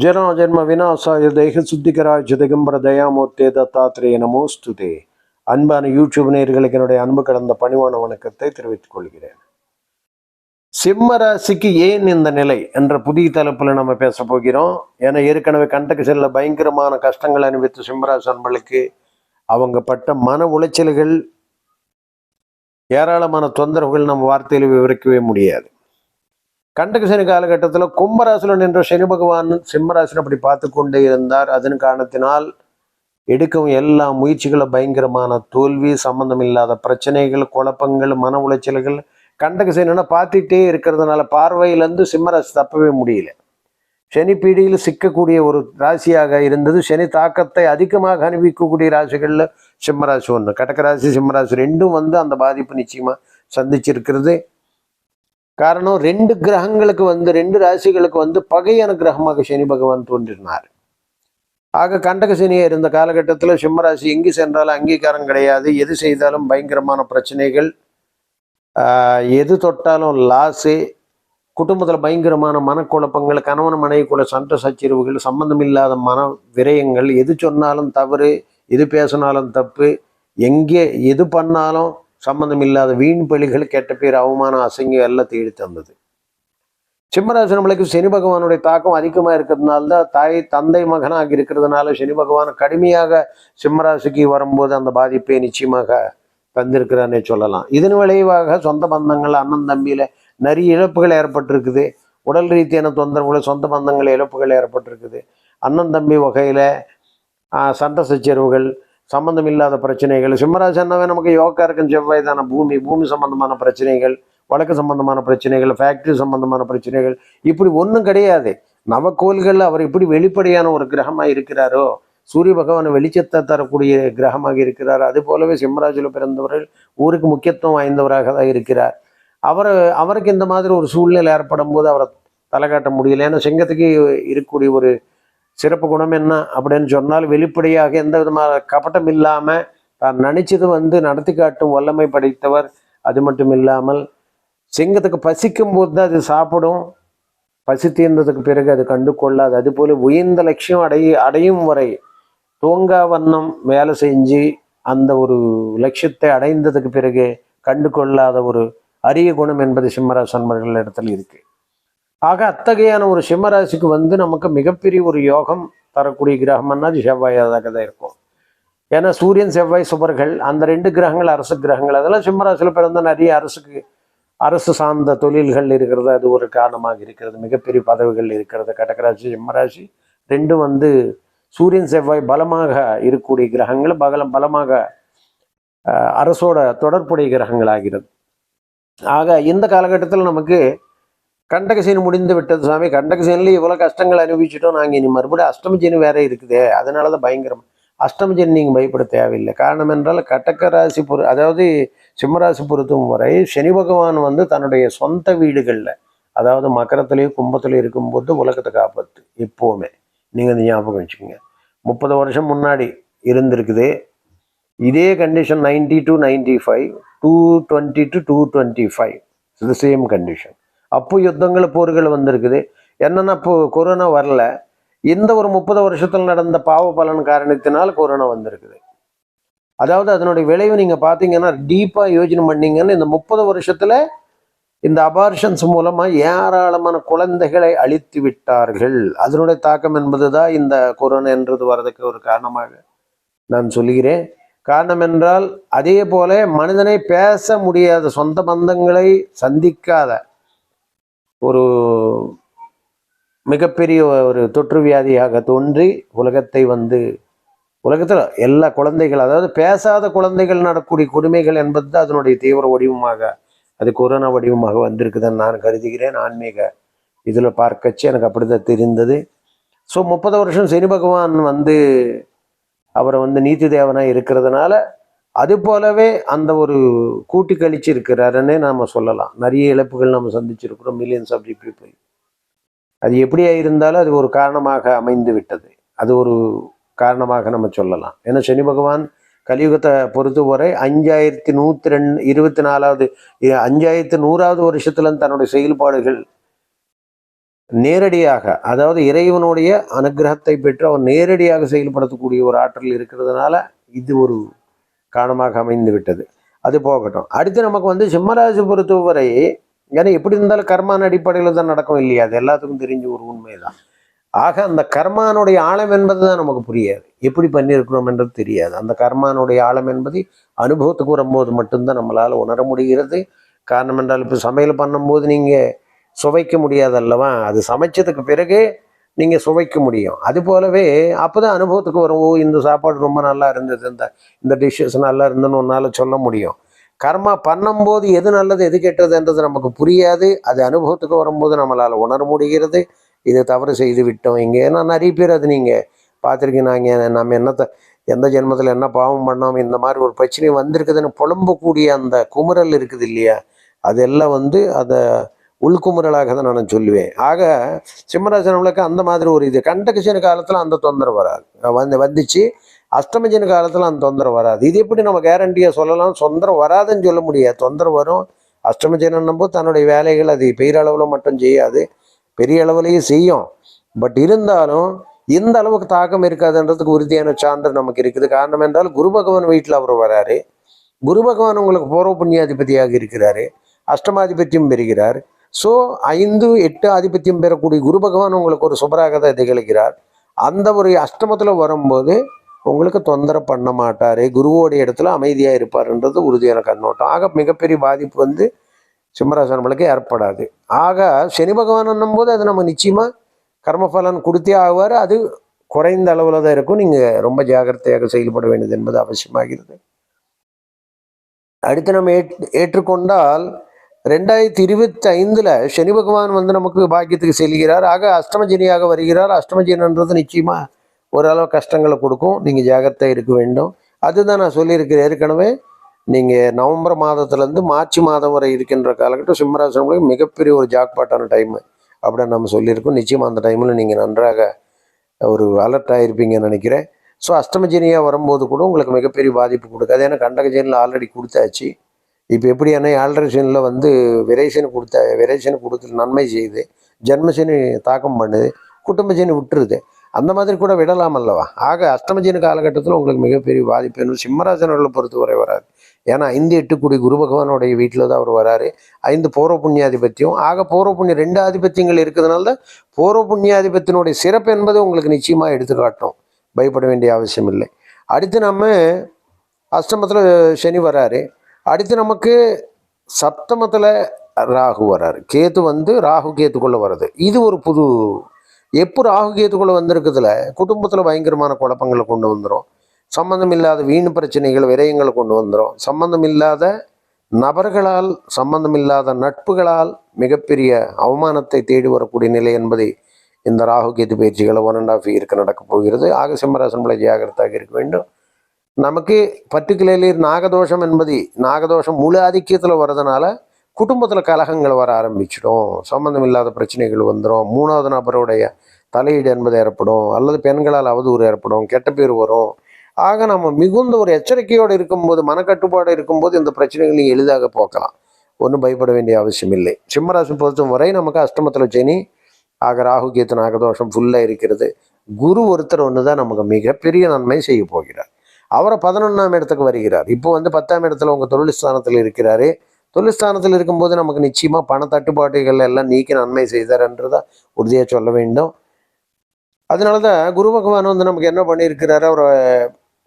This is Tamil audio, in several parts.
ஜனோஜன்ம விநாசாய தேக சுத்திகராய் ஜிதகம்பர தயாமூர்த்தே தத்தாத்திரேய நமோஸ்துதே. அன்பான யூடியூப் நேர்களுக்கு என்னுடைய அன்பு கடந்த பணிவான வணக்கத்தை தெரிவித்துக் கொள்கிறேன். சிம்ம ராசிக்கு ஏன் இந்த நிலை என்ற புதிய தலைப்புல நம்ம பேச போகிறோம். ஏன்னா ஏற்கனவே கண்டகசரில் பயங்கரமான கஷ்டங்களை அனுபவித்த சிம்மராசி அன்பளுக்கு அவங்க பட்ட மன உளைச்சல்கள் ஏராளமான தொந்தரவுகள் நம்ம வார்த்தையில் விவரிக்கவே முடியாது. கண்டக சனி காலகட்டத்தில் கும்பராசியில் நின்ற சனி பகவான் சிம்மராசினை அப்படி பார்த்து கொண்டே இருந்தார். அதன் காரணத்தினால் எடுக்கும் எல்லா முயற்சிகளும் பயங்கரமான தோல்வி சம்பந்தம் இல்லாத பிரச்சனைகள் குழப்பங்கள் மன உளைச்சல்கள் கண்டக சனினா பார்த்துட்டே இருக்கிறதுனால பார்வையிலேருந்து சிம்மராசி தப்பவே முடியல. சனி பீடியில் சிக்கக்கூடிய ஒரு ராசியாக இருந்தது. சனி தாக்கத்தை அதிகமாக அனுபவிக்கக்கூடிய ராசிகளில் சிம்மராசி ஒன்று கடகராசி சிம்மராசி ரெண்டும் வந்து அந்த பாதிப்பு நிச்சயமாக சந்திச்சிருக்கிறது. காரணம் ரெண்டு கிரகங்களுக்கு வந்து ரெண்டு ராசிகளுக்கு வந்து பகையான கிரகமாக சனி பகவான் தோன்றினார். ஆக கண்டக சனியாக இருந்த காலகட்டத்தில் சிம்மராசி எங்கு சென்றாலும் அங்கீகாரம் கிடையாது. எது செய்தாலும் பயங்கரமான பிரச்சனைகள். எது தொட்டாலும் லாஸு குடும்பத்தில் பயங்கரமான மனக்குழப்பங்கள் கணவன் மனைவிக்குள்ள சண்டை சச்சரவுகள் சம்பந்தம் இல்லாத மன விரயங்கள் எது சொன்னாலும் தவறு எது பேசினாலும் தப்பு எங்கே எது பண்ணாலும் சம்பந்தம் இல்லாத வீண் பலிகள் கெட்ட பேர் அவமானம் அசங்கம் எல்லாம் தேடி தந்தது. சிம்மராசி நம்மளுக்கு சனி பகவானுடைய தாக்கம் அதிகமாக இருக்கிறதுனால தான் தாய் தந்தை மகனாக இருக்கிறதுனால சனி பகவான் கடுமையாக சிம்மராசிக்கு வரும்போது அந்த பாதிப்பை நிச்சயமாக தந்திருக்கிறான்னே சொல்லலாம். இதன் விளைவாக சொந்த பந்தங்கள் அண்ணன் தம்பியில் நிறைய இழப்புகள் ஏற்பட்டிருக்குது. உடல் ரீதியான தொந்தரவுகள் சொந்த பந்தங்கள் இழப்புகள் ஏற்பட்டிருக்குது. அண்ணன் தம்பி வகையில் சண்டை சச்சரவுகள் சம்பந்தம் இல்லாத பிரச்சனைகள் சிம்மராசன்னாவே நமக்கு யோகா இருக்கும் செவ்வாய் தானே. பூமி பூமி சம்பந்தமான பிரச்சனைகள் வழக்கு சம்பந்தமான பிரச்சனைகள் ஃபேக்ட்ரி சம்பந்தமான பிரச்சனைகள். இப்படி ஒன்றும் கிடையாது. நவக்கோள்களில் அவர் இப்படி வெளிப்படையான ஒரு கிரகமாக இருக்கிறாரோ சூரிய பகவான் வெளிச்சத்தை தரக்கூடிய கிரகமாக இருக்கிறார். அது போலவே சிம்மராஜில் பிறந்தவர்கள் ஊருக்கு முக்கியத்துவம் வாய்ந்தவராக தான் இருக்கிறார். அவர் அவருக்கு இந்த மாதிரி ஒரு சூழ்நிலை ஏற்படும் போது அவரை தலை காட்ட முடியல. ஏன்னா சிங்கத்துக்கு இருக்கக்கூடிய ஒரு சிறப்பு குணம் என்ன அப்படின்னு சொன்னால் வெளிப்படையாக எந்த விதமான கபட்டம் இல்லாமல் தான் நினைச்சது வந்து நடத்தி காட்டும் வல்லமை படைத்தவர். அது மட்டும் இல்லாமல் சிங்கத்துக்கு பசிக்கும் போது தான் அது சாப்பிடும். பசி தீர்ந்ததுக்கு பிறகு அது கண்டு கொள்ளாது. அதுபோல உயர்ந்த லட்சியம் அடைய அடையும் வரை தூங்கா வண்ணம் வேலை செஞ்சு அந்த ஒரு லட்சியத்தை அடைந்ததுக்கு பிறகு கண்டு கொள்ளாத ஒரு அரிய குணம் என்பது சிம்மராசன்மர்கள் இடத்துல இருக்கு. ஆக அத்தகையான ஒரு சிம்மராசிக்கு வந்து நமக்கு மிகப்பெரிய ஒரு யோகம் தரக்கூடிய கிரகம்னா அது செவ்வாயாக தான் இருக்கும். ஏன்னா சூரியன் செவ்வாய் சுபர்கள் அந்த ரெண்டு கிரகங்கள் அரசு கிரகங்கள் அதெல்லாம் சிம்மராசியில் பிறந்த நிறைய அரசுக்கு அரசு சார்ந்த தொழில்கள் இருக்கிறது அது ஒரு காரணமாக இருக்கிறது. மிகப்பெரிய பதவிகள் இருக்கிறது. கடகராசி சிம்மராசி ரெண்டும் வந்து சூரியன் செவ்வாய் பலமாக இருக்கக்கூடிய கிரகங்கள் பகலம் பலமாக அரசோட தொடர்புடைய கிரகங்கள் ஆகிறது ஆக இந்த காலகட்டத்தில் நமக்கு கண்டகசீன் முடிந்து விட்டது சாமி கண்டகசேனில் இவ்வளோ கஷ்டங்கள் அனுபவிச்சிட்டோம். நாங்கள் இனி மறுபடியும் அஷ்டமஜீன் வேற இருக்குதே. அதனால தான் பயங்கரம். அஷ்டமஜன் நீங்கள் பயப்பட தேவையில்லை. காரணம் என்றால் கட்டக்க ராசி பொறு அதாவது சிம்மராசி பொருத்தும் வரை சனி பகவான் வந்து தன்னுடைய சொந்த வீடுகளில் அதாவது மக்கரத்துலேயும் கும்பத்துலேயும் இருக்கும்போது உலகத்தை காப்பாற்று எப்போவுமே. நீங்கள் இந்த ஞாபகம் வச்சுக்கோங்க. முப்பது வருஷம் முன்னாடி இருந்திருக்குது. இதே condition ninety two ninety five to twenty two to twenty five இது சேம் கண்டிஷன் அப்போ யுத்தங்கள் போர்கள் வந்திருக்குது. என்னென்னா இப்போ கொரோனா வரல. இந்த ஒரு முப்பது வருஷத்தில் நடந்த பாவ பலன் காரணத்தினால் கொரோனா வந்திருக்குது. அதாவது அதனுடைய விளைவு நீங்கள் பார்த்தீங்கன்னா டீப்பாக யோஜனை பண்ணீங்கன்னு இந்த முப்பது வருஷத்தில் இந்த அபார்ஷன்ஸ் மூலமாக ஏராளமான குழந்தைகளை அழித்து விட்டார்கள். அதனுடைய தாக்கம் என்பது தான் இந்த கொரோனா என்றது வர்றதுக்கு ஒரு காரணமாக நான் சொல்கிறேன். காரணம் என்றால் அதே போல மனிதனை பேச முடியாத சொந்த பந்தங்களை சந்திக்காத ஒரு மிகப்பெரிய ஒரு தொற்று வியாதியாக தோன்றி உலகத்தை வந்து உலகத்தில் எல்லா குழந்தைகள் அதாவது பேசாத குழந்தைகள் நடக்கூடிய கொடுமைகள் என்பது தான் அதனுடைய தீவிர வடிவமாக அது கொரோனா வடிவமாக வந்திருக்குதுன்னு நான் கருதுகிறேன். ஆன்மீக இதில் பார்க்கச்சு எனக்கு அப்படிதான் தெரிந்தது. ஸோ முப்பது வருஷம் சனி பகவான் வந்து அவரை வந்து நீதி தேவனாக இருக்கிறதுனால அது போலவே அந்த ஒரு கூட்டி கழிச்சு இருக்கிறாருன்னே நாம் சொல்லலாம். நிறைய இழப்புகள் நம்ம சந்திச்சிருக்கிறோம். மில்லியன்ஸ் ஆஃப் தி பீப்புள் அது எப்படியா இருந்தாலும் அது ஒரு காரணமாக அமைந்து விட்டது. அது ஒரு காரணமாக நம்ம சொல்லலாம். ஏன்னா சனி பகவான் கலியுகத்தை பொறுத்தவரை அஞ்சாயிரத்தி நூற்றி ரெண்டு இருபத்தி நாலாவது அஞ்சாயிரத்தி நூறாவது வருஷத்துல தன்னுடைய செயல்பாடுகள் நேரடியாக அதாவது இறைவனுடைய அனுகிரகத்தை பெற்று அவர் நேரடியாக செயல்படுத்தக்கூடிய ஒரு ஆற்றல் இருக்கிறதுனால இது ஒரு காரணமாக அமைந்து விட்டது. அது போகட்டும். அடுத்து நமக்கு வந்து சிம்மராசி பொறுத்தவரை ஏன்னா எப்படி இருந்தாலும் கர்மான அடிப்படையில் தான் நடக்கும் இல்லையா? அது எல்லாத்துக்கும் தெரிஞ்ச ஒரு உண்மைதான். ஆக அந்த கர்மானுடைய ஆழம் என்பது தான் நமக்கு புரியாது. எப்படி பண்ணியிருக்கிறோம் என்றது தெரியாது. அந்த கர்மானுடைய ஆழம் என்பது அனுபவத்துக்கு வரும்போது மட்டும்தான் நம்மளால் உணர முடிகிறது. காரணம் என்றால் இப்போ சமையல் பண்ணும்போது நீங்கள் சுவைக்க முடியாது அல்லவா அது சமைச்சதுக்கு பிறகு நீங்கள் சுவைக்க முடியும். அது போலவே அப்போ தான் அனுபவத்துக்கு வரும். ஓ இந்த சாப்பாடு ரொம்ப நல்லா இருந்தது. இந்த இந்த டிஷ்ஷஸ் நல்லா இருந்துன்னு உன்னால் சொல்ல முடியும். கர்மா பண்ணும்போது எது நல்லது எது கெட்டதுன்றது நமக்கு புரியாது. அது அனுபவத்துக்கு வரும்போது நம்மளால் உணர முடிகிறது. இது தவறு செய்து விட்டோம். இங்கே ஏன்னா நிறைய பேர் அது நீங்கள் பார்த்துருக்கீங்க. நாங்கள் நம்ம என்னத்தை எந்த ஜென்மத்தில் என்ன பாவம் பண்ணோம் இந்த மாதிரி ஒரு பிரச்சனை வந்திருக்குதுன்னு புலம்பக்கூடிய அந்த குமுறல் இருக்குது இல்லையா? அதெல்லாம் வந்து அதை உள்குமுறலாக தான் நான் சொல்லுவேன். ஆக சிம்மராசனங்களுக்கு அந்த மாதிரி ஒரு இது. கண்டகசன காலத்தில் அந்த தொந்தரவு வராது. வந்து வந்துச்சு. அஷ்டமஜன காலத்தில் அந்த தொந்தரவு வராது. இது எப்படி நம்ம கேரண்டியாக சொல்லலாம்? தொந்தரவு வராதுன்னு சொல்ல முடியாது. தொந்தரவு வரும். அஷ்டமஜனம் போது தன்னுடைய வேலைகள் அது பெயரளவில் மட்டும் செய்யாது. பெரிய அளவுலேயும் செய்யும். பட் இருந்தாலும் இந்த அளவுக்கு தாக்கம் இருக்காதுன்றதுக்கு உறுதியான சான்று நமக்கு இருக்குது. காரணம் என்றால் குரு பகவான் வீட்டில் அவர் வராரு. குரு பகவான் உங்களுக்கு பூர்வ புண்ணியாதிபதியாக இருக்கிறாரு. அஷ்டமாதிபத்தியம் பெறுகிறார். ஸோ ஐந்து எட்டு ஆதிபத்தியம் பெறக்கூடிய குரு பகவான் உங்களுக்கு ஒரு சுபராகதை திகழ்கிறார். அந்த ஒரு அஷ்டமத்தில் வரும்போது உங்களுக்கு தொந்தரவு பண்ண மாட்டார். குருவோடைய இடத்துல அமைதியாக இருப்பார்ன்றது உறுதியான கண்ணோட்டம். ஆக மிகப்பெரிய பாதிப்பு வந்து சிம்மராசனங்களுக்கு ஏற்படாது. ஆக சனி பகவான் போது அது நம்ம நிச்சயமாக கர்மபலன் கொடுத்தே ஆகுவார் அது குறைந்த அளவில் தான் இருக்கும். நீங்கள் ரொம்ப ஜாகிரதையாக செயல்பட வேண்டியது என்பது அவசியமாகிறது. அடுத்து நம்ம ஏற் ஏற்றுக்கொண்டால் ரெண்டாயிரத்தி இருபத்தி ஐந்தில் சனி பகவான் வந்து நமக்கு பாக்கியத்துக்கு செல்கிறார். ஆக அஷ்டமஜனியாக வருகிறார். அஷ்டமஜனன்றது நிச்சயமாக ஓரளவு கஷ்டங்களை கொடுக்கும். நீங்கள் ஜாகிரதையாக இருக்க வேண்டும். அதுதான் நான் சொல்லியிருக்கிறேன். ஏற்கனவே நீங்கள் நவம்பர் மாதத்துலேருந்து மார்ச் மாதம் வரை இருக்கின்ற காலகட்டம் சிம்மராசனங்களுக்கு மிகப்பெரிய ஒரு ஜாக்பாட்டான டைமு அப்படின்னு நம்ம சொல்லியிருக்கோம். நிச்சயமாக அந்த டைமில் நீங்கள் நன்றாக ஒரு அலர்ட் ஆகிருப்பீங்கன்னு நினைக்கிறேன். ஸோ அஷ்டமஜினியாக வரும்போது கூட உங்களுக்கு மிகப்பெரிய பாதிப்பு கொடுக்காது. ஏன்னா கண்டகஜனில் ஆல்ரெடி கொடுத்தாச்சு. இப்போ எப்படி என்ன ஆல்ட்ரேஷனில் வந்து விரைசனு கொடுத்த விரைசனு கொடுத்து நன்மை செய்யுது ஜென்மசேனி தாக்கம் பண்ணுது குடும்பசனி விட்டுருது. அந்த மாதிரி கூட விடலாம் அல்லவா? ஆக அஷ்டமஜீன காலகட்டத்தில் உங்களுக்கு மிகப்பெரிய பாதிப்பு என்ன சிம்மராசனர்களை பொறுத்தவரை வராது ஏன்னா ஐந்து எட்டு குடி குரு பகவானுடைய வீட்டில் தான் அவர் வராரு. ஐந்து பூர்வ புண்ணியாதிபத்தியம். ஆக பூர்வ புண்ணியம் ரெண்டு ஆதிபத்தியங்கள் இருக்கிறதுனால தான் பூர்வ புண்ணியாதிபத்தினுடைய சிறப்பு என்பது உங்களுக்கு நிச்சயமாக எடுத்துக்காட்டும் பயப்பட வேண்டிய அவசியம் இல்லை அடுத்து நம்ம அஷ்டமத்தில் சனி வராரு. அடுத்து நமக்கு சப்தமத்தில் ராகு வராரு. கேது வந்து ராகு கேத்துக்குள்ளே வருது இது ஒரு புது எப்போ ராகு கேத்துக்குள்ளே வந்திருக்குதுல குடும்பத்தில் பயங்கரமான குழப்பங்களை கொண்டு வந்துடும் சம்பந்தம் இல்லாத வீண் பிரச்சனைகள் விரயங்களை கொண்டு வந்துடும் சம்பந்தம் இல்லாத நபர்களால் சம்பந்தம் இல்லாத நட்புகளால் மிகப்பெரிய அவமானத்தை தேடி வரக்கூடிய நிலை என்பதை இந்த ராகு கேது பயிற்சிகளை ஒன் அண்ட் ஆஃப் இயருக்கு நடக்கப் போகிறது. ஆக சிம்மராசன் ஜாகிரதாக இருக்க வேண்டும். நமக்கு பர்டிகுலர்லி நாகதோஷம் என்பது நாகதோஷம் முழு ஆதிக்கியத்தில் வர்றதுனால குடும்பத்தில் கலகங்கள் வர ஆரம்பிச்சிடும். சம்பந்தம் இல்லாத பிரச்சனைகள் வந்துடும் மூணாவது நபருடைய தலையீடு என்பது ஏற்படும். அல்லது பெண்களால் அவதூறு ஏற்படும். கெட்ட பேர் வரும். ஆக நம்ம மிகுந்த ஒரு எச்சரிக்கையோடு இருக்கும்போது மனக்கட்டுப்பாடு இருக்கும்போது இந்த பிரச்சனைகளை எளிதாக போக்கலாம். ஒன்றும் பயப்பட வேண்டிய அவசியம் இல்லை. சிம்மராசி பொறுத்த வரை நமக்கு அஷ்டமத்தில் சனி ஆக ராகு கேத்து நாகதோஷம் ஃபுல்லாக இருக்கிறது. குரு ஒருத்தர் ஒன்று தான் நமக்கு மிகப்பெரிய நன்மை செய்ய போகிறார். அவரை பதினொன்றாம் இடத்துக்கு வருகிறார். இப்போ வந்து பத்தாம் இடத்துல உங்கள் தொழில் ஸ்தானத்தில் இருக்கிறாரு. தொழில் ஸ்தானத்தில் இருக்கும்போது நமக்கு நிச்சயமாக பண தட்டுப்பாடுகள் எல்லாம் நீக்கி நன்மை செய்தார்ன்றதை உறுதியாக சொல்ல வேண்டும். அதனால தான் குரு பகவான் வந்து நமக்கு என்ன பண்ணியிருக்கிறாரு? அவர்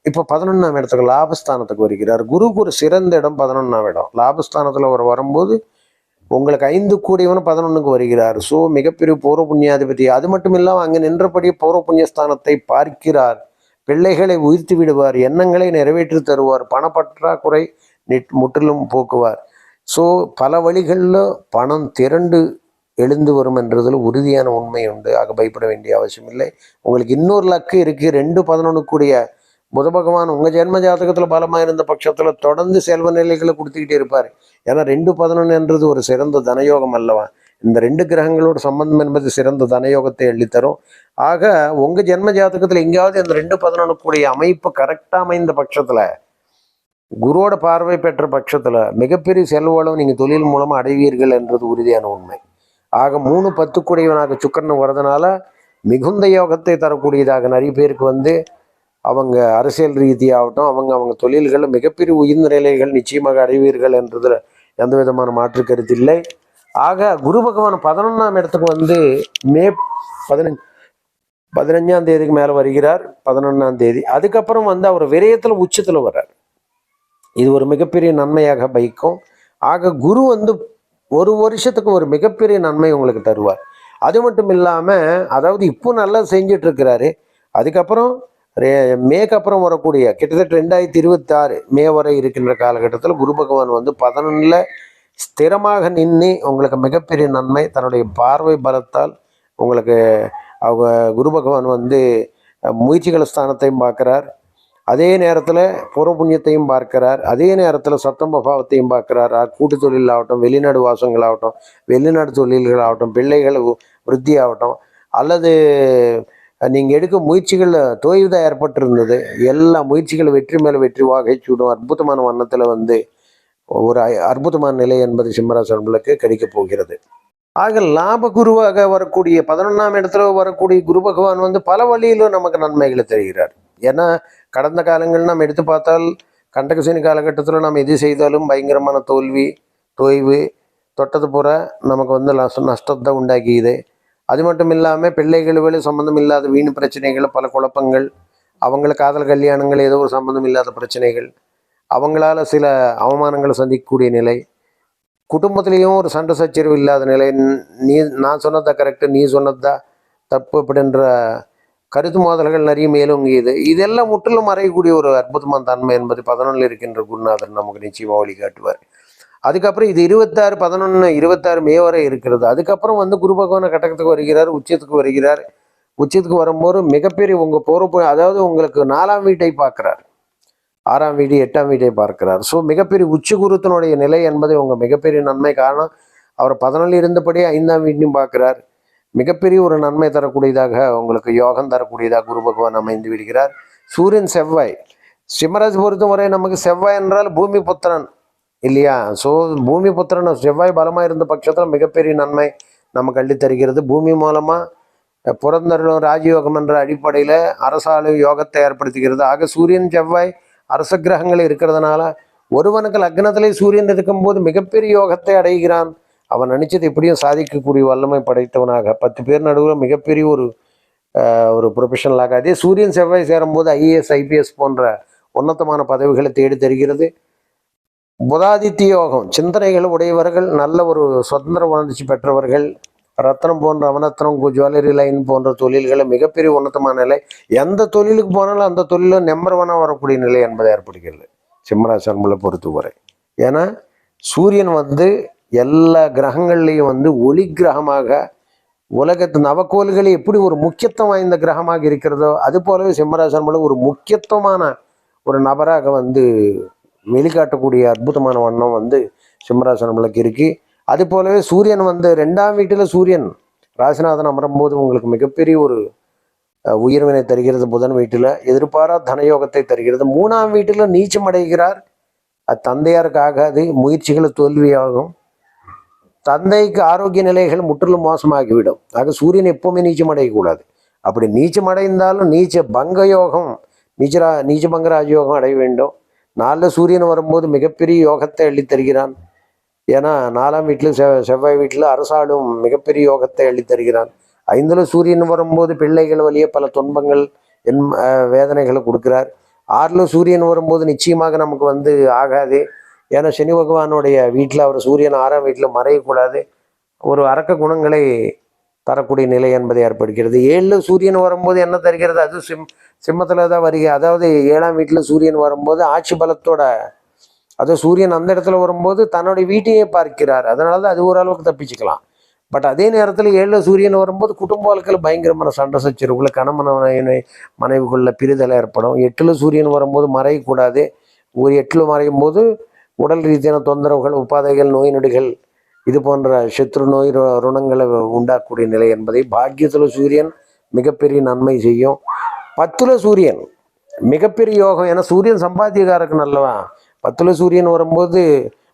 இப்போ பதினொன்றாம் இடத்துக்கு லாபஸ்தானத்துக்கு வருகிறார். குருக்கு ஒரு சிறந்த இடம் பதினொன்றாம் இடம். லாபஸ்தானத்தில் அவர் வரும்போது உங்களுக்கு ஐந்து கூடியவனும் பதினொன்றுக்கு வருகிறார். ஸோ மிகப்பெரிய பூர்வ புண்ணியாதிபதி அது மட்டும் இல்லாமல் அங்கே நின்றபடி பூர்வ புண்ணியஸ்தானத்தை பார்க்கிறார். பிள்ளைகளை உயிர்த்து விடுவார் எண்ணங்களை நிறைவேற்றி தருவார் பணப்பற்றாக்குறை நிட் முற்றிலும் போக்குவார். ஸோ பல வழிகளில் பணம் திரண்டு எழுந்து வரும் என்றதில் உறுதியான உண்மை உண்டு. ஆக பயப்பட வேண்டிய அவசியம் இல்லை. உங்களுக்கு இன்னொரு லக்கு இருக்குது ரெண்டு பதினொன்று கூடிய புத பகவான் உங்கள் ஜென்ம ஜாதகத்தில் பலமாக இருந்த பட்சத்தில் தொடர்ந்து செல்வ நிலைகளை கொடுத்துக்கிட்டே இருப்பார். ஏன்னா ரெண்டு பதினொன்று என்றது ஒரு சிறந்த தனயோகம் அல்லவா? இந்த ரெண்டு கிரகங்களோட சம்பந்தம் என்பது சிறந்த தனயோகத்தை அள்ளித்தரும். ஆக உங்கள் ஜென்ம ஜாதகத்தில் எங்கேயாவது இந்த ரெண்டு பதினொன்று கூடிய அமைப்பு கரெக்டாக அமைந்த பட்சத்தில் குருவோட பார்வை பெற்ற பட்சத்தில் மிகப்பெரிய செல்வளவு நீங்கள் தொழில் மூலமாக அடைவீர்கள் என்றது உறுதியான உண்மை. ஆக மூணு பத்துக்குடையவனாக சுக்கரன் வரதுனால மிகுந்த யோகத்தை தரக்கூடியதாக நிறைய பேருக்கு வந்து அவங்க அரசியல் ரீதியாகட்டும் அவங்க அவங்க தொழில்களில் மிகப்பெரிய உயர்ந்த நிலைகள் நிச்சயமாக அடைவீர்கள் என்றதில் எந்த விதமான மாற்று கருத்து இல்லை. ஆக குரு பகவான் பதினொன்றாம் இடத்துக்கு வந்து மே பதினஞ்சு பதினஞ்சாம் தேதிக்கு மேலே வருகிறார் பதினொன்றாம் தேதி. அதுக்கப்புறம் வந்து அவர் விரயத்தில் உச்சத்தில் வர்றார். இது ஒரு மிகப்பெரிய நன்மையாக பைக்கும் ஆக குரு வந்து ஒரு வருஷத்துக்கு ஒரு மிகப்பெரிய நன்மை உங்களுக்கு தருவார். அது மட்டும் இல்லாமல் அதாவது இப்போ நல்லா செஞ்சுட்டு இருக்கிறாரு அதுக்கப்புறம் மேக்கு அப்புறம் வரக்கூடிய கிட்டத்தட்ட ரெண்டாயிரத்தி இருபத்தாறு மே வரை இருக்கின்ற காலகட்டத்தில் குரு பகவான் வந்து பதினொன்றில் ஸ்திரமாக நின்று உங்களுக்கு மிகப்பெரிய நன்மை. தன்னுடைய பார்வை பலத்தால் உங்களுக்கு அவங்க குரு பகவான் வந்து முயற்சிகள் ஸ்தானத்தையும் பார்க்குறார். அதே நேரத்தில் புற புண்ணியத்தையும் பார்க்கிறார். அதே நேரத்தில் சத்தம் பாவத்தையும் பார்க்கிறார். அஹ், கூட்டு தொழிலாகட்டும் வெளிநாடு வாசங்களாகட்டும் வெளிநாடு தொழில்கள் ஆகட்டும் பிள்ளைகள் விருத்தி ஆகட்டும் அல்லது நீங்கள் எடுக்கும் முயற்சிகளில் தோய்வுதான் ஏற்பட்டிருந்தது. எல்லா முயற்சிகளும் வெற்றி மேலே வெற்றி வாகை சூடும். அற்புதமான வண்ணத்தில் வந்து ஒரு அற்புதமான நிலை என்பது சிம்மராசனங்களுக்கு கிடைக்கப் போகிறது. ஆக லாப குருவாக வரக்கூடிய பதினொன்றாம் இடத்துல வரக்கூடிய குரு பகவான் வந்து பல வழியிலும் நமக்கு நன்மைகளை தருகிறார். ஏன்னா கடந்த காலங்கள் நாம் எடுத்து பார்த்தால் கண்டகசேனி காலகட்டத்தில் நாம் எது செய்தாலும் பயங்கரமான தோல்வி தொய்வு தொட்டது புற நமக்கு வந்து நஷ்டத்தை உண்டாக்கியது. அது மட்டும் இல்லாமல் பிள்ளைகள் வேலை சம்மந்தம் இல்லாத வீண் பிரச்சனைகள் பல குழப்பங்கள் அவங்கள காதல் கல்யாணங்கள் ஏதோ ஒரு சம்மந்தம் இல்லாத பிரச்சனைகள் அவங்களால சில அவமானங்களை சந்திக்கக்கூடிய நிலை குடும்பத்திலையும் ஒரு சண்டை சச்சரவு இல்லாத நிலை. நீ நான் சொன்னதா கரெக்டு நீ சொன்னதா தப்பு அப்படின்ற கருத்து மோதல்கள் நிறைய மேலோங்கியது. இதெல்லாம் முற்றிலும் மறையக்கூடிய ஒரு அற்புதமான தன்மை என்பது பதினொன்றில் இருக்கின்ற குருநாதர் நமக்கு நிச்சயமாக வழிகாட்டுவார் அதுக்கப்புறம் இது இருபத்தாறு பதினொன்று இருபத்தாறு மே வரை இருக்கிறது. அதுக்கப்புறம் வந்து குரு பகவான கட்டகத்துக்கு வருகிறார் உச்சத்துக்கு வருகிறார். உச்சத்துக்கு வரும்போது மிகப்பெரிய உங்கள் பொறுப்பு அதாவது உங்களுக்கு நாலாம் வீட்டை பார்க்குறார். ஆறாம் வீடு எட்டாம் வீட்டை பார்க்கிறார். ஸோ மிகப்பெரிய உச்ச குருத்தினுடைய நிலை என்பது உங்கள் மிகப்பெரிய நன்மை. காரணம் அவர் பதினொன்று இருந்தபடியே ஐந்தாம் வீட்டையும் பார்க்கிறார். மிகப்பெரிய ஒரு நன்மை தரக்கூடியதாக உங்களுக்கு யோகம் தரக்கூடியதாக குரு பகவான் அமைந்து விடுகிறார். சூரியன் செவ்வாய். சிம்மராஜ் பொறுத்தவரை நமக்கு செவ்வாய் என்றால் பூமி புத்திரன் இல்லையா? ஸோ பூமி புத்திரன் செவ்வாய் பலமாக இருந்த பட்சத்தில் மிகப்பெரிய நன்மை நமக்கு அள்ளி தருகிறது. பூமி மூலமாக புறந்தருளும் ராஜயோகம் என்ற அடிப்படையில் அரசாலும் யோகத்தை ஏற்படுத்துகிறது. ஆக சூரியன் செவ்வாய் அரச கிரகங்கள் இருக்கிறதுனால ஒருவனுக்கு லக்னத்திலே சூரியன் இருக்கும்போது மிகப்பெரிய யோகத்தை அடைகிறான். அவன் நினைச்சது எப்படியும் சாதிக்கக்கூடிய வல்லமை படைத்தவனாக. பத்து பேர் நடுவில் மிகப்பெரிய ஒரு ஒரு ப்ரொஃபஷனலாக அதே சூரியன் செவ்வாய் சேரும்போது ஐஏஎஸ் ஐபிஎஸ் போன்ற உன்னதமான பதவிகளை தேடி தருகிறது. புதாதித்ய யோகம் சிந்தனைகள் உடையவர்கள் நல்ல ஒரு சுதந்திர உணர்ச்சி பெற்றவர்கள் ரத்னம் போன்ற அவனத்தனம் ஜுவல்லரி லைன் போன்ற தொழில்களை மிகப்பெரிய உன்னதமான நிலை. எந்த தொழிலுக்கு போனாலும் அந்த தொழிலும் நம்பர் ஒன்னாக வரக்கூடிய நிலை என்பது ஏற்படுகிறது. சிம்மராசன்மலை பொறுத்தவரை. ஏன்னா சூரியன் வந்து எல்லா கிரகங்கள்லையும் வந்து ஒளி கிரகமாக உலகத்து நவக்கோள்களே எப்படி ஒரு முக்கியத்துவம் வாய்ந்த கிரகமாக இருக்கிறதோ அது போலவே சிம்மராசன்மலை ஒரு முக்கியத்துவமான ஒரு நபராக வந்து வெளிக்காட்டக்கூடிய அற்புதமான வண்ணம் வந்து சிம்மராசனமலைக்கு இருக்குது அது போலவே சூரியன் வந்து ரெண்டாம் வீட்டில் சூரியன். ராசிநாதன் அமரும்போது உங்களுக்கு மிகப்பெரிய ஒரு உயர்வினை தருகிறது புதன் வீட்டில். எதிர்பாரா தனயோகத்தை தருகிறது. மூணாம் வீட்டில் நீச்சம் அடைகிறார். அது தந்தையாருக்கு ஆகாது முயற்சிகளை தோல்வியாகும். தந்தைக்கு ஆரோக்கிய நிலைகள் முற்றிலும் மோசமாகிவிடும். ஆக சூரியன் எப்பவுமே நீச்சம் அடையக்கூடாது. அப்படி நீச்சம் அடைந்தாலும் நீச்ச பங்க யோகம் நீச்சரா நீச்சபங்க ராஜயோகம் அடைய வேண்டும். நாளில் சூரியன் வரும்போது மிகப்பெரிய யோகத்தை அள்ளித் தருகிறான் ஏன்னா நாலாம் வீட்டில் செவ் செவ்வாய் வீட்டில் அரசாளும் மிகப்பெரிய யோகத்தை அளித்தருகிறான். ஐந்தில் சூரியன் வரும்போது பிள்ளைகள் வழியே பல துன்பங்கள் என் வேதனைகளை கொடுக்கிறார். ஆறில் சூரியன் வரும்போது நிச்சயமாக நமக்கு வந்து ஆகாது. ஏன்னா சனி பகவானுடைய வீட்டில் அவர் சூரியன் ஆறாம் வீட்டில் மறையக்கூடாது. ஒரு அரக்க குணங்களை தரக்கூடிய நிலை என்பதை ஏற்படுகிறது. ஏழில் சூரியன் வரும்போது என்ன தருகிறது? அது சிம் சிம்மத்தில் தான் வருகிறது. அதாவது ஏழாம் வீட்டில் சூரியன் வரும்போது ஆட்சி பலத்தோட அது சூரியன் அந்த இடத்துல வரும்போது தன்னுடைய வீட்டையே பார்க்கிறார். அதனால தான் அது ஓரளவுக்கு தப்பிச்சுக்கலாம். பட் அதே நேரத்தில் ஏழில் சூரியன் வரும்போது குடும்ப வாழ்க்கையில் பயங்கரமான சண்டை சச்சரவுகளை கணவன் மனைவிக்குள்ள பிரிதல் ஏற்படும். எட்டில் சூரியன் வரும்போது மறையக்கூடாது. ஒரு எட்டில் மறையும் போது உடல் ரீதியான தொந்தரவுகள் உபாதைகள் நோய் நொடிகள் இது போன்ற சத்ரு நோய் ருணங்களை உண்டாக்கக்கூடிய நிலை என்பதை பாக்கியத்தில் சூரியன் மிகப்பெரிய நன்மை செய்யும். பத்தில் சூரியன் மிகப்பெரிய யோகம் ஏன்னா சூரியன் சம்பாத்தியக்காரருக்கு நல்லவன். பத்துல சூரியன் வரும்போது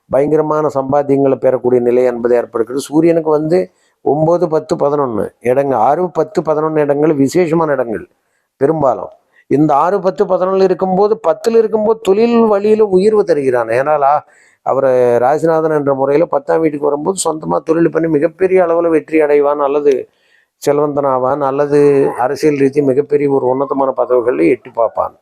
பயங்கரமான சம்பாத்தியங்களை பெறக்கூடிய நிலை என்பது ஏற்படுகிறது சூரியனுக்கு வந்து ஒம்பது பத்து பதினொன்று இடங்கள் ஆறு பத்து பதினொன்று இடங்கள் விசேஷமான இடங்கள் பெரும்பாலும். இந்த ஆறு பத்து பதினொன்று இருக்கும்போது பத்தில் இருக்கும்போது தொழில் வழியில் உயர்வு தருகிறான். ஏனால் அவர் ராஜநாதன் என்ற முறையில் பத்தாம் வீட்டுக்கு வரும்போது சொந்தமாக தொழில் பண்ணி மிகப்பெரிய அளவில் வெற்றி அடைவான் அல்லது செல்வந்தன் ஆவான் அல்லது அரசியல் ரீதி மிகப்பெரிய ஒரு உன்னதமான பதவிகளில் எட்டி பார்ப்பான்.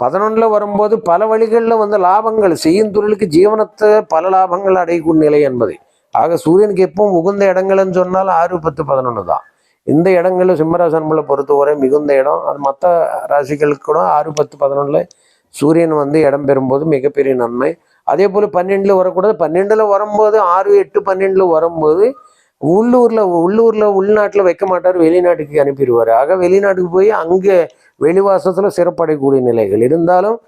பதினொன்றில் வரும்போது பல வழிகளில் வந்து லாபங்கள் செய்யும் தொழிலுக்கு ஜீவனத்தை பல லாபங்கள் அடையக்கூடிய நிலை என்பது. ஆக சூரியனுக்கு எப்பவும் உகுந்த இடங்கள்னு சொன்னால் ஆறு பத்து பதினொன்று தான். இந்த இடங்களில் சிம்மராசன்மலை பொறுத்தவரை மிகுந்த இடம். அது மற்ற ராசிகளுக்கு கூட ஆறு பத்து பதினொன்றில் சூரியன் வந்து இடம் பெறும்போது மிகப்பெரிய நன்மை. அதே போல் பன்னெண்டில் வரக்கூடாது. பன்னெண்டில் வரும்போது ஆறு எட்டு பன்னெண்டில் வரும்போது உள்ளூரில் உள்ளூரில் உள்நாட்டில் வைக்க மாட்டார். வெளிநாட்டுக்கு அனுப்பிடுவார். ஆக வெளிநாட்டுக்கு போய் அங்கே வெளிவாசத்தில் சிறப்படையக்கூடிய நிலைகள் இருந்தாலும்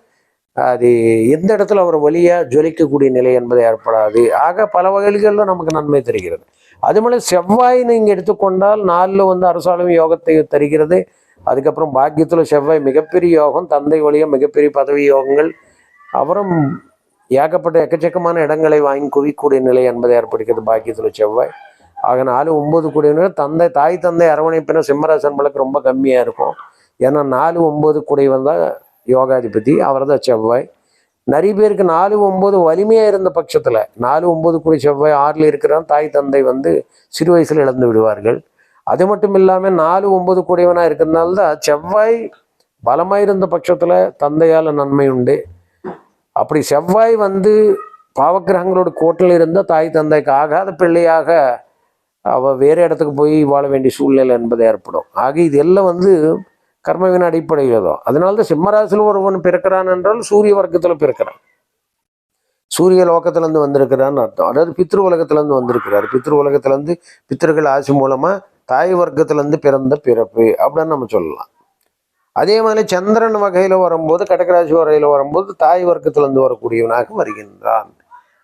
அது எந்த இடத்துல அவர் வழியாக ஜொலிக்கக்கூடிய நிலை என்பது ஏற்படாது. ஆக பல வகைகளில் நமக்கு நன்மை தருகிறது. அது மாதிரி செவ்வாய் நீங்கள் எடுத்துக்கொண்டால் நாளில் வந்து அரசாலும் யோகத்தை தருகிறது. அதுக்கப்புறம் பாக்கியத்தில் செவ்வாய் மிகப்பெரிய யோகம் தந்தை வழியாக மிகப்பெரிய பதவி யோகங்கள் அப்புறம் ஏகப்பட்ட எக்கச்சக்கமான இடங்களை வாங்கி குவிக்கூடிய நிலை என்பது ஏற்படுகிறது பாக்கியத்தில் செவ்வாய். ஆக நாலு ஒம்பது கூடிய தந்தை தாய் தந்தை அரவணைப்பின சிம்மராசன் வழக்கு ரொம்ப கம்மியாக இருக்கும். ஏன்னா நாலு ஒம்பது குடைவன் தான் யோகாதிபதி அவர் தான் செவ்வாய். நிறைய பேருக்கு நாலு ஒம்பது வலிமையாக இருந்த பட்சத்தில் நாலு ஒம்பது குடி செவ்வாய் ஆறில் இருக்கிறான் தாய் தந்தை வந்து சிறு வயசில் இழந்து விடுவார்கள். அது மட்டும் இல்லாமல் நாலு ஒம்பது கூடியவனாக இருக்கிறதுனால தான் செவ்வாய் பலமாக இருந்த பட்சத்தில் தந்தையால் நன்மை உண்டு. அப்படி செவ்வாய் வந்து பாவக்கிரகங்களோட கோட்டில் இருந்தால் தாய் தந்தைக்கு ஆகாத பிள்ளையாக அவள் வேறு இடத்துக்கு போய் வாழ வேண்டிய சூழ்நிலை என்பது ஏற்படும். ஆக இது எல்லாம் வந்து கர்மவின் அடிப்படையில் தான் அதனால தான் சிம்மராசியில் ஒருவன் பிறக்கிறான் என்றால் சூரிய வர்க்கத்தில் பிறக்கிறான். சூரிய லோகத்திலேருந்து வந்திருக்கிறான்னு அர்த்தம். அதாவது பித்ரு உலகத்திலேருந்து வந்திருக்கிறார். பித்ரு உலகத்திலேருந்து பித்தர்கள் ஆசி மூலமாக தாய் வர்க்கத்திலேருந்து பிறந்த பிறப்பு அப்படின்னு நம்ம சொல்லலாம். அதே மாதிரி சந்திரன் வகையில் வரும்போது கடகராசி வரையில் வரும்போது தாய் வர்க்கத்திலேருந்து வரக்கூடியவனாக வருகின்றான்.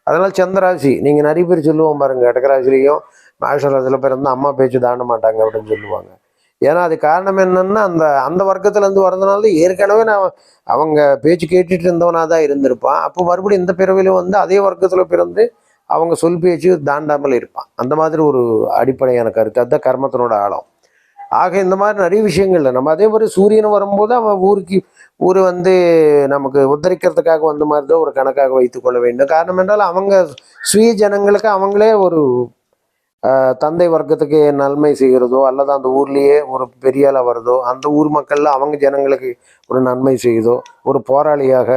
அதனால் சந்திராசி நீங்கள் நிறைய பேர் சொல்லுவோம் பாருங்க கடகராசிலையும் மேஷராசியில் பிறந்தால் அம்மா பேச்சு தாண்ட மாட்டாங்க அப்படின்னு சொல்லுவாங்க. ஏன்னா அது காரணம் என்னன்னா அந்த அந்த வர்க்கத்துலேருந்து வரதுனால ஏற்கனவே நான் அவங்க பேச்சு கேட்டுட்டு இருந்தவனாக தான் இருந்திருப்பான். அப்போ மறுபடியும் இந்த பிறவிலும் வந்து அதே வர்க்கத்தில் பிறந்து அவங்க சொல் பேச்சு தாண்டாமல் இருப்பான். அந்த மாதிரி ஒரு அடிப்படையான கருத்து. அதுதான் கர்மத்தினோட ஆழம். ஆக இந்த மாதிரி நிறைய விஷயங்கள்ல நம்ம அதே மாதிரி சூரியன் வரும்போது அவன் ஊருக்கு ஊர் வந்து நமக்கு உத்தரிக்கிறதுக்காக வந்த மாதிரி தான் ஒரு கணக்காக வைத்துக்கொள்ள வேண்டும். காரணம் என்றால் அவங்க சுய ஜனங்களுக்கு அவங்களே ஒரு தந்தை வர்க்கத்துக்கு நன்மை செய்கிறதோ அல்லது அந்த ஊர்லேயே ஒரு பெரியால வருதோ அந்த ஊர் மக்கள்ல அவங்க ஜனங்களுக்கு ஒரு நன்மை செய்யுதோ ஒரு போராளியாக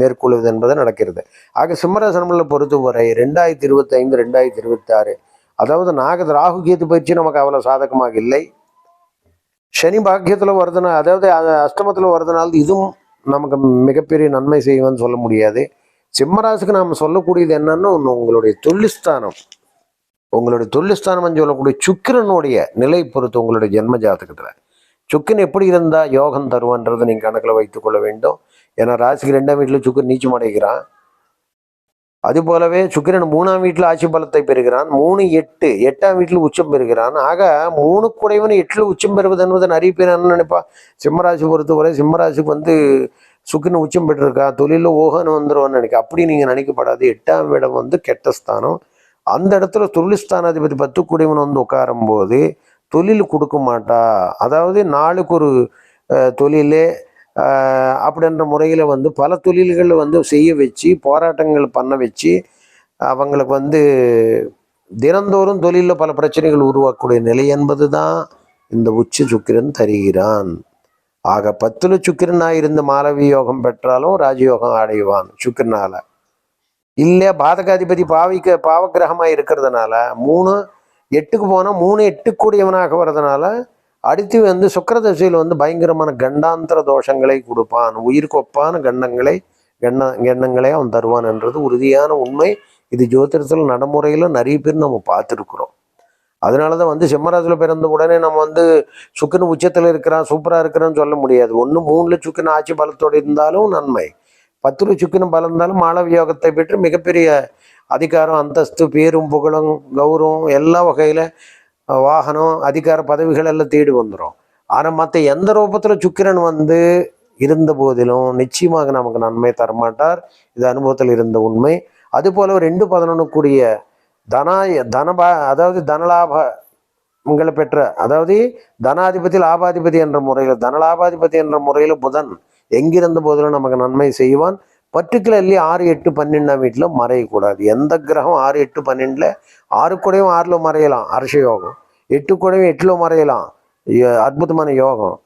மேற்கொள்வது என்பது நடக்கிறது. ஆக சிம்மராசனங்களை பொறுத்தவரை ரெண்டாயிரத்தி இருபத்தி ஐந்து ரெண்டாயிரத்தி இருபத்தி ஆறு அதாவது நாக ராகு கேது பயிற்சி நமக்கு அவ்வளோ சாதகமாக இல்லை. சனி பாக்கியத்தில் வருதுனா அதாவது அது அஷ்டமத்தில் வருதுனால இதுவும் நமக்கு மிகப்பெரிய நன்மை செய்யும்னு சொல்ல முடியாது. சிம்மராசுக்கு நாம் சொல்லக்கூடியது என்னன்னு உங்களுடைய தொழில்ஸ்தானம். உங்களுடைய தொழில்ஸ்தானம் சொல்லக்கூடிய சுக்கிரனுடைய நிலை பொறுத்து உங்களுடைய ஜென்ம ஜாதகத்தில் சுக்கன் எப்படி இருந்தால் யோகம் தருவன்றதை நீங்கள் கணக்கில் வைத்துக்கொள்ள வேண்டும். ஏன்னா ராசிக்கு ரெண்டாம் வீட்டில் சுக்கன் நீச்சம் அடைகிறான். அது போலவே சுக்கிரன் மூணாம் வீட்டில் ஆட்சி பலத்தை பெறுகிறான். மூணு எட்டு எட்டாம் வீட்டில் உச்சம் பெறுகிறான். ஆக மூணு குறைவன் எட்டில் உச்சம் பெறுவது என்பது நிறைய பேர் என்ன நினைப்பா? சிம்மராசி பொறுத்தவரை சிம்மராசிக்கு வந்து சுக்கிரன் உச்சம் பெற்றிருக்கா? தொழிலில் ஓகன்னு வந்துருவான்னு நினைக்க. அப்படி நீங்கள் நினைக்கப்படாது. எட்டாம் இடம் வந்து கெட்ட ஸ்தானம். அந்த இடத்துல தொழில்ஸ்தானாதிபதி பத்து குடைவன் வந்து உட்காரும் போது தொழில் கொடுக்க மாட்டா. அதாவது நாளுக்கு ஒரு தொழில் அப்படின்ற முறையில் வந்து பல தொழில்கள் வந்து செய்ய வச்சு போராட்டங்கள் பண்ண வச்சு அவங்களுக்கு வந்து தினந்தோறும் தொழிலில் பல பிரச்சனைகள் உருவாக்கக்கூடிய நிலை என்பது தான் இந்த உச்ச சுக்கிரன் தருகிறான். ஆக பத்துல சுக்கிரனாக இருந்து மாலவி யோகம் பெற்றாலும் ராஜயோகம் அடைவான் சுக்கிரனால். இல்லை பாதகாதிபதி பாவிக்க பாவகிரகமாக இருக்கிறதுனால மூணு எட்டுக்கு போனால் மூணு எட்டுக்கூடியவனாக வர்றதுனால அடுத்து வந்து சுக்கிர தசையில் வந்து பயங்கரமான கண்டாந்தர தோஷங்களை கொடுப்பான். உயிர்கொப்பான கண்டங்களை கண்ண எண்ணங்களை அவன் தருவான் என்றது உறுதியான உண்மை. இது ஜோதிடத்தில் நடைமுறையில் நிறைய பேர் நம்ம பார்த்துருக்குறோம். அதனால தான் வந்து சிம்மராசில் பிறந்த உடனே நம்ம வந்து சுக்கன் உச்சத்தில் இருக்கிறான் சூப்பராக இருக்கிறான்னு சொல்ல முடியாது. ஒன்று மூணில் சுக்கன் ஆட்சி பலத்தோடு இருந்தாலும் நன்மை. பத்துல சுக்கிரன் பலம் இருந்தாலும் மாளவ யோகத்தை பெற்று மிகப்பெரிய அதிகாரம் அந்தஸ்து பேரும் புகழும் கௌரவம் எல்லா வகையில் வாகனம் அதிகார பதவிகள் எல்லாம் தேடி வந்துடும் ஆனால் மற்ற எந்த ரூபத்தில் சுக்கிரன் வந்து இருந்த போதிலும் நிச்சயமாக நமக்கு நன்மை தரமாட்டார். இது அனுபவத்தில் இருந்த உண்மை. அதுபோல ரெண்டு பதினொன்று கூடிய தனாய தனபா அதாவது தனலாப உங்களை பெற்ற அதாவது தனாதிபதி லாபாதிபதி என்ற முறையில் தனலாபாதிபதி என்ற முறையில் புதன் எங்கிருந்த போதிலும் நமக்கு நன்மை செய்வான். பர்டிகுலர்லி ஆறு எட்டு பன்னெண்டாம் வீட்டில் மறையக்கூடாது. எந்த கிரகம் ஆறு எட்டு பன்னெண்டில் ஆறு கூடயும் ஆறில் மறையலாம். அரச யோகம். எட்டு கூடயும் எட்டில் மறையலாம். அற்புதமான யோகம்.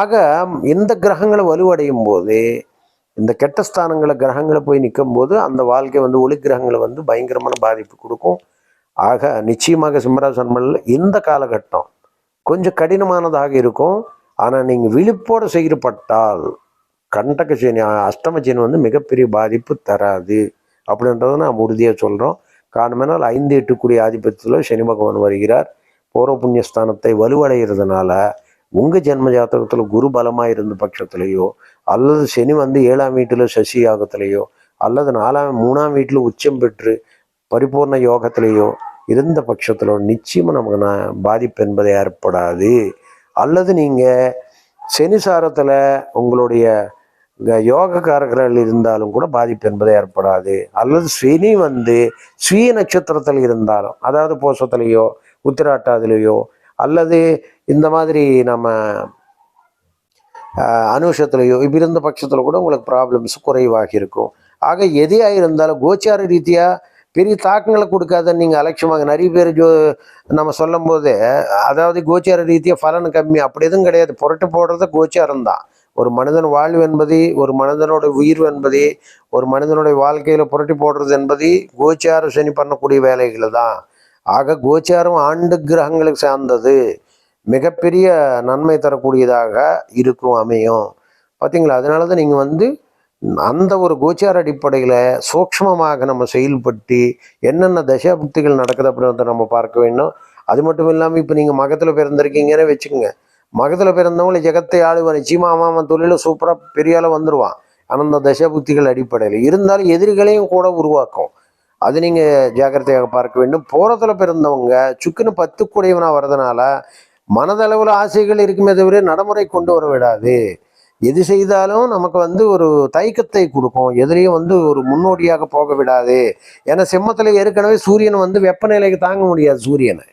ஆக இந்த கிரகங்களை வலுவடையும் போது இந்த கெட்ட ஸ்தானங்களை கிரகங்களை போய் நிற்கும் போது அந்த வாழ்க்கை வந்து ஒளி கிரகங்களை வந்து பயங்கரமான பாதிப்பு கொடுக்கும். ஆக நிச்சயமாக சிம்மராசன்மல்ல இந்த காலகட்டம் கொஞ்சம் கடினமானதாக இருக்கும். ஆனால் நீங்கள் விழிப்போடு செயல்பட்டால் கண்டக சனி வந்து மிகப்பெரிய பாதிப்பு தராது. அப்படின்றத நாம் உறுதியாக சொல்கிறோம் காரணமென்றால் ஐந்து எட்டுக்குடிய ஆதிபத்தியத்தில் சனி பகவான் வருகிறார். பூர்வ புண்ணியஸ்தானத்தை வலுவடைகிறதுனால உங்கள் ஜென்ம ஜாதகத்தில் குரு பலமாக இருந்த பட்சத்திலேயோ அல்லது சனி வந்து ஏழாம் வீட்டில் சசி யாகத்திலேயோ அல்லது நாலாம் மூணாம் வீட்டில் உச்சம் பெற்று பரிபூர்ண யோகத்திலேயோ இருந்த பட்சத்தில் நிச்சயமாக நமக்கு நான் பாதிப்பு என்பது ஏற்படாது. அல்லது நீங்கள் சனிசாரத்தில் உங்களுடைய யோகக்காரர்கள் இருந்தாலும் கூட பாதிப்பு என்பது ஏற்படாது. அல்லது சனி வந்து சுய நட்சத்திரத்தில் இருந்தாலும் அதாவது போசத்திலேயோ உத்திராட்டாதிலேயோ அல்லது இந்த மாதிரி நம்ம அனுஷத்துலேயோ இப்படி இருந்த பட்சத்தில் கூட உங்களுக்கு ப்ராப்ளம்ஸ் குறைவாக இருக்கும். ஆக எதையாக இருந்தாலும் கோச்சார ரீதியாக பெரிய தாக்கங்களை கொடுக்காத நீங்கள் அலட்சியமாக நிறைய பேர் ஜோ நம்ம சொல்லும் போது அதாவது கோச்சார ரீதியாக பலன் கம்மி. அப்படி எதுவும் கிடையாது. புரட்டு போடுறது கோச்சாரம் தான். ஒரு மனிதன் வாழ்வு என்பது ஒரு மனிதனோட உயிர் என்பது ஒரு மனிதனுடைய வாழ்க்கையில் புரட்டி போடுறது என்பது கோச்சார சனி பண்ணக்கூடிய வேலைகள் தான். ஆக கோச்சாரம் ஆண்டு கிரகங்களுக்கு சார்ந்தது. மிகப்பெரிய நன்மை தரக்கூடியதாக இருக்கும் அமையும். பார்த்தீங்களா அதனால தான் நீங்கள் வந்து அந்த ஒரு கோச்சார அடிப்படையில் சூக்ஷ்மமாக நம்ம செயல்பட்டு என்னென்ன தசாபக்திகள் நடக்குது அப்படின்றத நம்ம பார்க்க வேண்டும். அது மட்டும் இல்லாமல் இப்போ நீங்கள் மகத்தில் பிறந்திருக்கீங்கன்னு வச்சுக்கோங்க. மகத்தில் பிறந்தவங்களை ஜெகத்தை ஆளுவன் நிச்சயமா அவன் அவன் தொழிலில் சூப்பராக பெரிய வந்துடுவான் ஆனால் அந்த தசாபுக்திகள் அடிப்படையில் இருந்தாலும் எதிரிகளையும் கூட உருவாக்கும். அது நீங்கள் ஜாக்கிரதையாக பார்க்க வேண்டும். போகிறதுல பிறந்தவங்க சுக்குன்னு பத்து வர்றதுனால மனதளவில் ஆசைகள் இருக்குமே தவிர நடைமுறை கொண்டு வர விடாது. எது செய்தாலும் நமக்கு வந்து ஒரு தயக்கத்தை கொடுக்கும். எதிலையும் வந்து ஒரு முன்னோடியாக போக விடாது. ஏன்னா சிம்மத்தில் ஏற்கனவே சூரியன் வந்து வெப்பநிலைக்கு தாங்க முடியாது சூரியனை.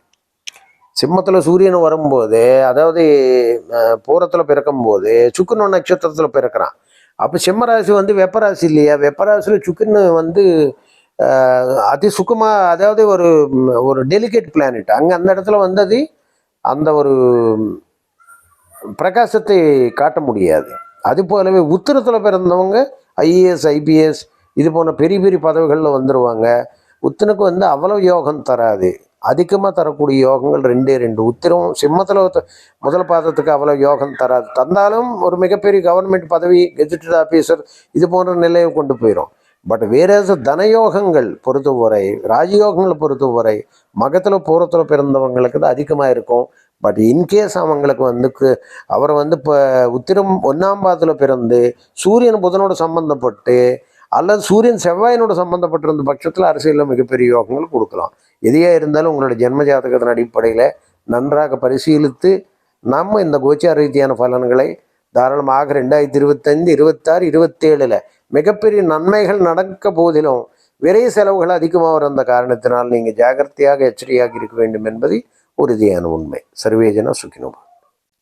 சிம்மத்தில் சூரியன் வரும்போது அதாவது பூரத்தில் பிறக்கும்போது சுக்குன நட்சத்திரத்தில் பிறக்கிறான். அப்போ சிம்மராசி வந்து வெப்பராசி இல்லையா? வெப்பராசியில் சுக்குன்னு வந்து அதி சுக்குமா அதாவது ஒரு ஒரு டெலிகேட் பிளானட் அங்கே அந்த இடத்துல வந்தது அந்த ஒரு பிரகாசத்தை காட்ட முடியாது. அது போலவே உத்திரத்தில் பிறந்தவங்க ஐஏஎஸ் ஐபிஎஸ் இது போன்ற பெரிய பெரிய பதவிகளில் வந்துடுவாங்க உத்தனுக்கு வந்து அவ்வளவு யோகம் தராது. அதிகமாக தரக்கூடிய யோகங்கள் ரெண்டே ரெண்டு. உத்திரம் சிம்மத்தில் முதல் பாதத்துக்கு அவ்வளோ யோகம் தராது. தந்தாலும் ஒரு மிகப்பெரிய கவர்மெண்ட் பதவி கெஜெட்டட் ஆஃபீஸர் இது போன்ற நிலையை கொண்டு போயிடும் பட் வேற தனயோகங்கள் பொறுத்தவரை ராஜயோகங்களை பொறுத்தவரை மகத்தில் பூரத்தில் பிறந்தவங்களுக்கு தான் அதிகமாக இருக்கும். பட் இன்கேஸ் அவங்களுக்கு வந்து கு- அவர் வந்து இப்போ உத்திரம் ஒன்றாம் பாதத்தில் பிறந்து சூரியன் புதனோட சம்பந்தப்பட்டு அல்லது சூரியன் செவ்வாயினோட சம்பந்தப்பட்டிருந்த பட்சத்தில் அரசியலில் மிகப்பெரிய யோகங்கள் கொடுக்கலாம். எதையாக இருந்தாலும் உங்களோட ஜென்ம ஜாதகத்தின் அடிப்படையில் நன்றாக பரிசீலித்து நம்ம இந்த கோச்சார ரீதியான பலன்களை தாராளமாக ரெண்டாயிரத்தி இருபத்தஞ்சு இருபத்தாறு இருபத்தேழில் மிகப்பெரிய நன்மைகள் நடக்க போதிலும் விரை செலவுகள் அதிகமாக வந்த காரணத்தினால் நீங்கள் ஜாகிரதையாக எச்சரிக்கையாக இருக்க வேண்டும் என்பதை உறுதியான உண்மை. சர்வேஜனா சுக்கினோபா